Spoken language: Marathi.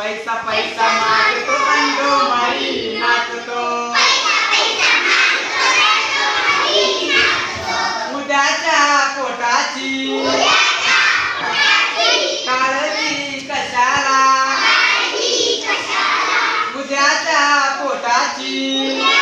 पैसा पैसा मागतो रंगो माई नाचतो. उद्याच्या पोटाची. काळजी कशाला? उद्याच्या पोटाची.